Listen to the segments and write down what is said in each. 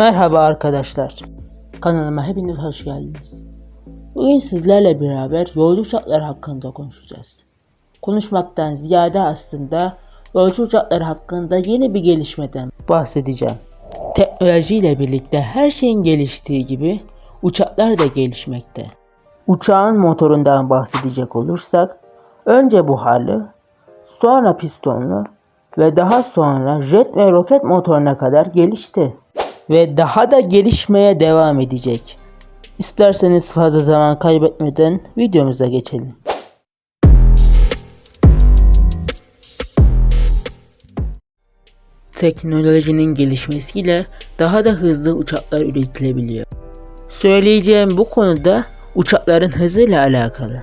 Merhaba arkadaşlar. Kanalıma hepiniz hoş geldiniz. Bugün sizlerle beraber yolcu uçakları hakkında konuşacağız. Konuşmaktan ziyade aslında yolcu uçakları hakkında yeni bir gelişmeden bahsedeceğim. Teknolojiyle birlikte her şeyin geliştiği gibi uçaklar da gelişmekte. Uçağın motorundan bahsedecek olursak önce buharlı, sonra pistonlu ve daha sonra jet ve roket motoruna kadar gelişti ve daha da gelişmeye devam edecek. İsterseniz fazla zaman kaybetmeden videomuza geçelim. Teknolojinin gelişmesiyle daha da hızlı uçaklar üretilebiliyor. Söyleyeceğim bu konuda uçakların hızıyla alakalı.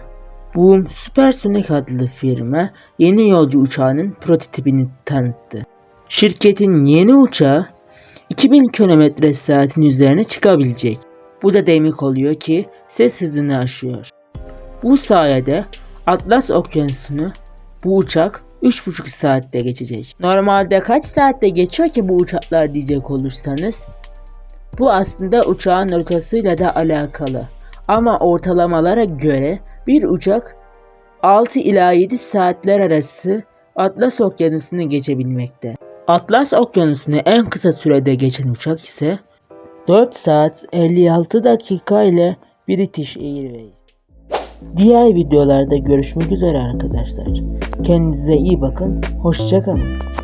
Boom Supersonic adlı firma yeni yolcu uçağının prototipini tanıttı. Şirketin yeni uçağı 2000 km saatin üzerine çıkabilecek. Bu da demek oluyor ki ses hızını aşıyor. Bu sayede Atlas Okyanusu'nu bu uçak 3,5 saatte geçecek. Normalde kaç saatte geçiyor ki bu uçaklar diyecek olursanız bu aslında uçağın rotasıyla da alakalı. Ama ortalamalara göre bir uçak 6 ila 7 saatler arası Atlas Okyanusu'nu geçebilmekte. Atlas Okyanusu'nu en kısa sürede geçen uçak ise 4 saat 56 dakika ile British Airways. Diğer videolarda görüşmek üzere arkadaşlar. Kendinize iyi bakın. Hoşçakalın.